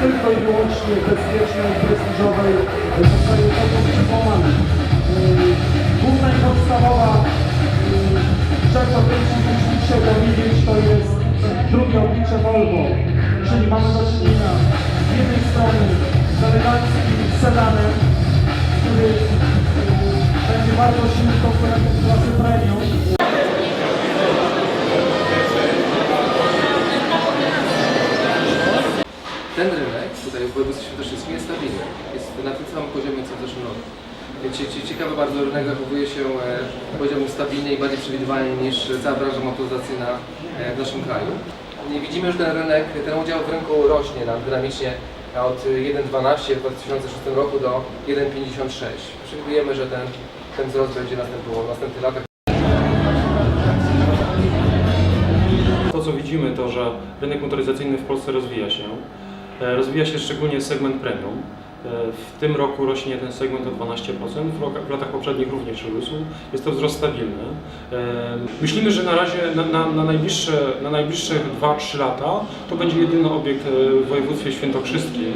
tylko i wyłącznie bezpiecznej, prestiżowej, zostaje przekonany. Główna i podstawowa y, rzecz, o której musimy się dowiedzieć, to jest drugie oblicze Volvo, czyli mamy do czynienia z jednej strony z eleganckim sedanem, który y, będzie bardzo silnym konkurentem klasy premium, Ten rynek tutaj w województwie świętokrzyskim jest stabilny. Jest na tym samym poziomie co w zeszłym roku. Cie- cie- Ciekawe bardzo, rynek zachowuje się, e, powiedziałbym, stabilnie i bardziej przewidywalnie niż cała branża motoryzacyjna e, w naszym kraju. I widzimy, że ten rynek, ten udział w rynku rośnie nam dynamicznie od 1,12 w 2006 roku do 1,56. Przewidujemy, że ten, ten wzrost będzie następował w następnych latach. To, co widzimy, to, że rynek motoryzacyjny w Polsce rozwija się. E, Rozwija się szczególnie segment premium. E, W tym roku rośnie ten segment o 12%, w latach poprzednich również rósł. Jest to wzrost stabilny. E, Myślimy, że na razie na, na, na najbliższe, na najbliższe 2-3 lata to będzie jedyny obiekt w województwie świętokrzyskim,